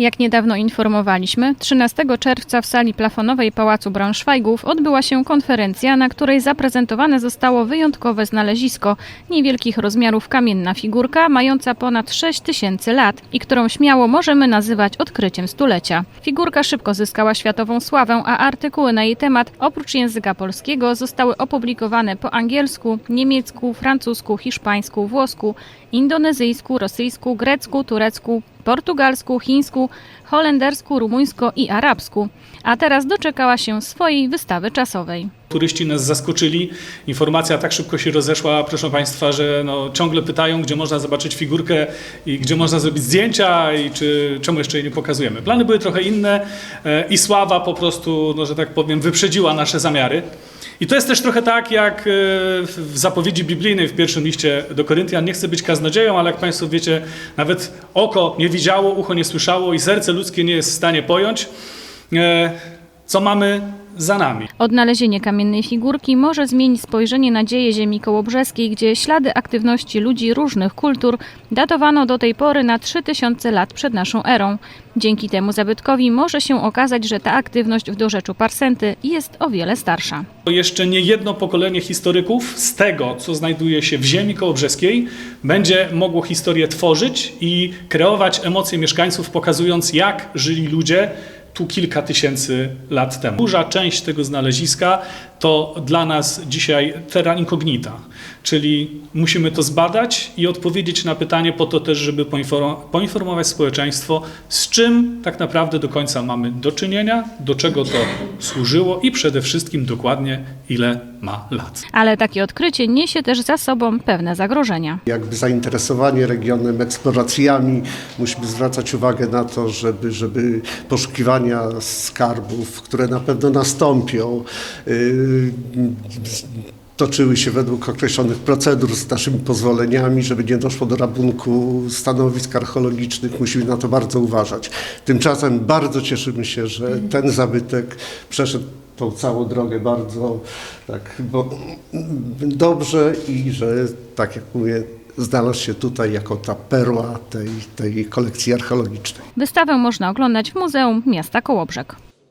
Jak niedawno informowaliśmy, 13 czerwca w sali plafonowej Pałacu Braunschweigów odbyła się konferencja, na której zaprezentowane zostało wyjątkowe znalezisko, niewielkich rozmiarów kamienna figurka mająca ponad 6 tysięcy lat i którą śmiało możemy nazywać odkryciem stulecia. Figurka szybko zyskała światową sławę, a artykuły na jej temat oprócz języka polskiego zostały opublikowane po angielsku, niemiecku, francusku, hiszpańsku, włosku, indonezyjsku, rosyjsku, grecku, turecku, portugalsku, chińsku, holendersku, rumuńsko i arabsku. A teraz doczekała się swojej wystawy czasowej. Turyści nas zaskoczyli. Informacja tak szybko się rozeszła, proszę Państwa, że no, ciągle pytają, gdzie można zobaczyć figurkę i gdzie można zrobić zdjęcia i czy, czemu jeszcze jej nie pokazujemy. Plany były trochę inne e, i sława po prostu, no, że tak powiem, wyprzedziła nasze zamiary. I to jest też trochę tak, jak e, w zapowiedzi biblijnej w pierwszym liście do Koryntian. Nie chcę być kaznodzieją, ale jak Państwo wiecie, nawet oko nie widziało, ucho nie słyszało i serce ludzkie nie jest w stanie pojąć, e, co mamy za nami. Odnalezienie kamiennej figurki może zmienić spojrzenie na dzieje ziemi kołobrzeskiej, gdzie ślady aktywności ludzi różnych kultur datowano do tej pory na 3000 lat przed naszą erą. Dzięki temu zabytkowi może się okazać, że ta aktywność w dorzeczu Parsenty jest o wiele starsza. Jeszcze nie jedno pokolenie historyków z tego, co znajduje się w ziemi kołobrzeskiej, będzie mogło historię tworzyć i kreować emocje mieszkańców, pokazując, jak żyli ludzie tu kilka tysięcy lat temu. Duża część tego znaleziska to dla nas dzisiaj terra incognita, czyli musimy to zbadać i odpowiedzieć na pytanie po to też, żeby poinform- poinformować społeczeństwo, z czym tak naprawdę do końca mamy do czynienia, do czego to służyło i przede wszystkim dokładnie ile ma lat. Ale takie odkrycie niesie też za sobą pewne zagrożenia. jakby zainteresowanie regionem, eksploracjami. Musimy zwracać uwagę na to, żeby, żeby skarbów, które na pewno nastąpią, yy, toczyły się według określonych procedur z naszymi pozwoleniami, żeby nie doszło do rabunku stanowisk archeologicznych. Musimy na to bardzo uważać. Tymczasem bardzo cieszymy się, że ten zabytek przeszedł tą całą drogę bardzo tak, bo, dobrze i że, tak jak mówię, znalazł się tutaj jako ta perła tej, tej kolekcji archeologicznej. Wystawę można oglądać w Muzeum Miasta Kołobrzeg.